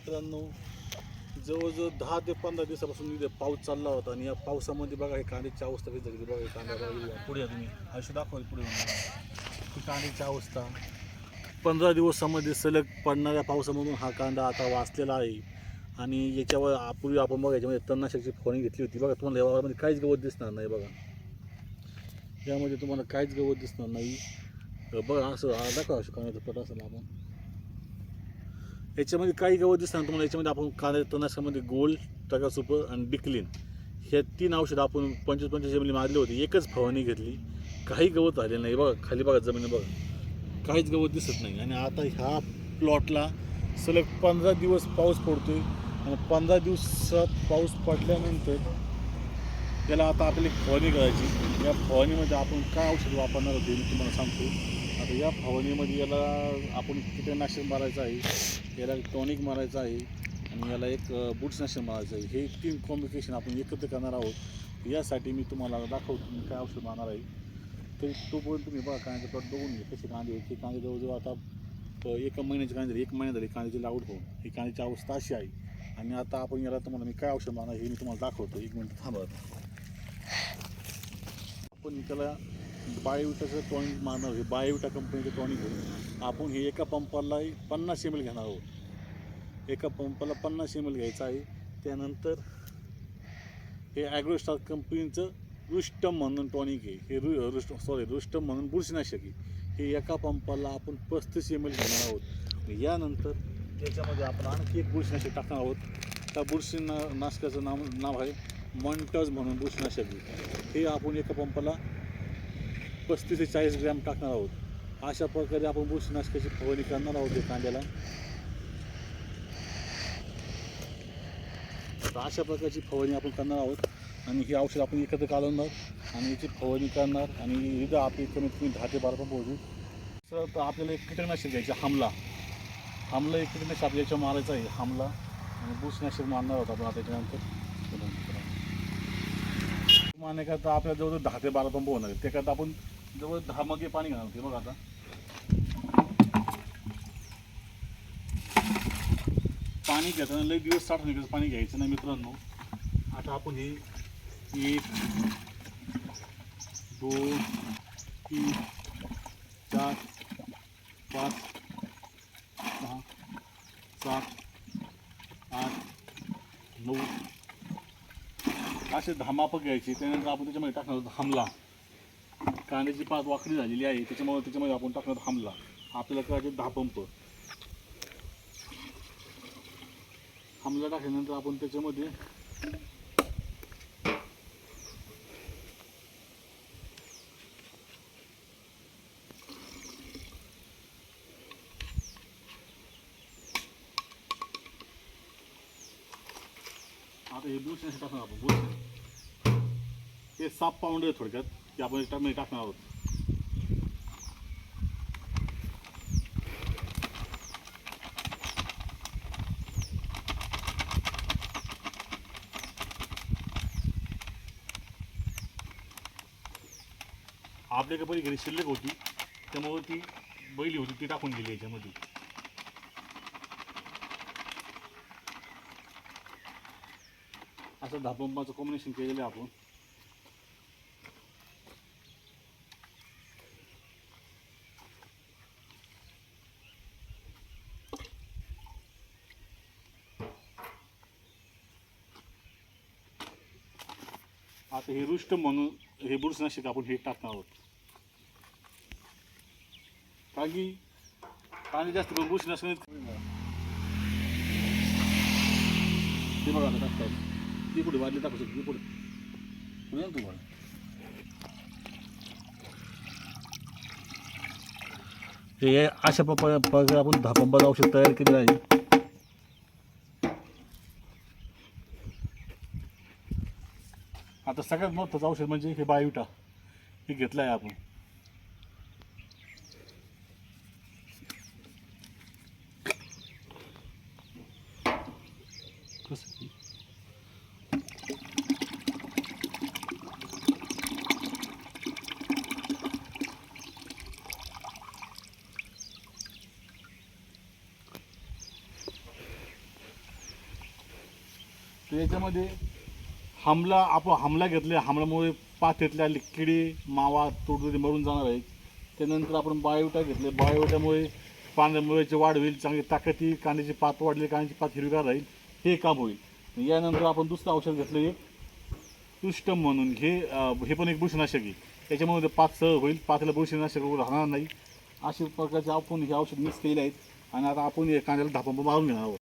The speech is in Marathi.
मित्रांनो जवळजवळ दहा ते पंधरा दिवसापासून इथे पाऊस चालला होता आणि या पावसामध्ये बघा हे कांद्याची अवस्था कशी झाली बघा हे कांदा पुढे तुम्ही. आयुष्य दाखवा पुढे ही कांद्याची अवस्था. पंधरा दिवसामध्ये सलग पडणाऱ्या पावसामधून हा कांदा आता वाचलेला आहे. आणि याच्यावर पूर्वी आपण बघा याच्यामध्ये तन्नाशकची फवारणी घेतली होती. बघा तुम्हाला यामध्ये काहीच गवत दिसणार नाही बघा. यामध्ये तुम्हाला काहीच गवत दिसणार नाही. बघा असं दाखवा असं कांद्याचं पट असेल आपण. याच्यामध्ये काही गवत दिसणार तुम्हाला याच्यामध्ये आपण कांदा तणाशामध्ये गोल टका सुपर आणि डिक्लिन हे तीन औषधं आपण पंचवीस पंचवीस एम मारली होती. एकच फवारणी घेतली. काही गवत आलेलं नाही. बघा खाली बघा जमीन बघा. काहीच गवत दिसत नाही. आणि आता ह्या प्लॉटला सलग पंधरा दिवस पाऊस पडतोय. आणि पंधरा दिवसात पाऊस पडल्यानंतर त्याला आता आपली फवारणी करायची. या फवारणीमध्ये आपण काय औषध वापरणार होते मी तुम्हाला सांगतो. तर या फवारणीमध्ये याला आपण कीटकनाशक मारायचं आहे याला टॉनिक मारायचं आहे आणि याला एक बुट्सनाशक मारायचं आहे. हे तीन कॉम्बिनेशन आपण एकत्र करणार आहोत. यासाठी मी तुम्हाला दाखवतो मी काय औषध मारणार आहे. तर तोपर्यंत तुम्ही बघा कांद्याचा प्लॉट बघून घ्या कसे कांदे आहेत. हे कांदे जवळजवळ आता एका महिन्याचे कांदे झाले एक महिना झाली कांद्याची लागवड होऊन. ही कांद्याची अवस्था अशी आहे. आणि आता आपण याला तुम्हाला मी काय औषध मारणार हे मी तुम्हाला दाखवतो. एक मिनिट थांबा. आपण त्याला बायोविटाचं टॉनिक मारणार हे बायोविटा कंपनीचं टॉनिक घेऊन आपण हे एका पंपाला पन्नास एम एल घेणार आहोत. एका पंपाला पन्नास एम एल घ्यायचं आहे. त्यानंतर हे ॲग्रोस्टार कंपनीचं रुष्टम म्हणून टॉनिक आहे. हे रु रुष्ट सॉरी रुष्टम म्हणून बुरशीनाशक आहे. हे एका पंपाला आपण पस्तीस एम एल घेणार आहोत. यानंतर त्याच्यामध्ये आपण आणखी एक बुरशीनाशक टाकणार आहोत. त्या बुरशीना नाशकाचं नाव नाव आहे मॉन्टज म्हणून बुरशीनाशक हे आपण एका पंपाला पस्तीस ते चाळीस ग्रॅम टाकणार आहोत. अशा प्रकारे आपण बुरशीनाशकाची फवारणी करणार आहोत या कांद्याला. तर अशा प्रकारची फवारणी आपण करणार आहोत. आणि ही औषध आपण एकत्र कालवणार आणि याची फवारणी करणार. आणि इथं आपली कमीत कमी दहा ते बारा पण पोहोचू. सर तर आपल्याला एक कीटकनाशक घ्यायचं हमला. हमला एक कीटकनाशक आपल्या याच्यावर मारायचं आहे हमला. आणि बुरशीनाशक मारणार आहोत आपण आता त्याच्यानंतर. मारण्याकरता आपल्या जवळ दहा ते बारा पंप होणार आहेत त्याकरता आपण जवळ दहा मगे पाणी घालते बघ बघा आता. पाणी घेताना लई दिवस साठवण्याचं पाणी घ्यायचं नाही मित्रांनो. आता आपण हे एक दोन तीन चार पाच सहा सात आठ नऊ. असे दहा मापं त्यानंतर आपण त्याच्यामध्ये टाकणार आहोत हमला. कांद्याची पाच वाकडी झालेली आहे त्याच्यामुळे त्याच्यामध्ये आपण टाकणार थांबला आपल्याला करायचे दहा पंप. हमला टाकल्यानंतर आपण त्याच्यामध्ये आता हे बुरशी टाकणार आपण बुरशी हे साफ पाऊंड आहे थोडक्यात ते आपण याच्यामध्ये टाकणार आहोत. आपल्याकडे पहिली घरी शिल्लक होती त्यामुळे ती बैली होती ती टाकून गेली याच्यामध्ये. असं धापंपाचं कॉम्बिनेशन केलेलं आहे आपण. आता हे रुष्ट म्हणून हे बुरसनाशक आपण हे टाकणार आहोत. कारण की पाणी जास्त करून बुरसनाशक ते बघा आता ती पुढे वाढली टाकू शकते ती पुढे. मिळेल ना तुम्हाला? हे अशा प्रकारे आपण दहा पंपाचं औषध तयार केलेलं आहे. आता सगळ्यात महत्त्वाचं औषध म्हणजे हे बायोटा. हे घेतलं आहे? आपण याच्यामध्ये हमला आपण हमला घेतले हमल्यामुळे पाथीतले किडे मावा तोडतोडी मरून जाणार आहेत त्यानंतर आपण बायोटा घेतले. बायोटामुळे पांढऱ्या मुळ्याची वाढ होईल चांगली ताकद येईल कांद्याची पात वाढली कांद्याची पात हिरवीगार राहील हे काम होईल. यानंतर आपण दुसरं औषध घेतलं एक तुष्टम म्हणून. हे हे पण एक बुरशीनाशक आहे. त्याच्यामुळे ते पात सह होईल पातीला बुरशीनाशक राहणार नाही. अशा प्रकारचे आपण हे औषध मिक्स केले आहेत. आणि आता आपण हे कांद्याला धापा मारून घेणार आहोत.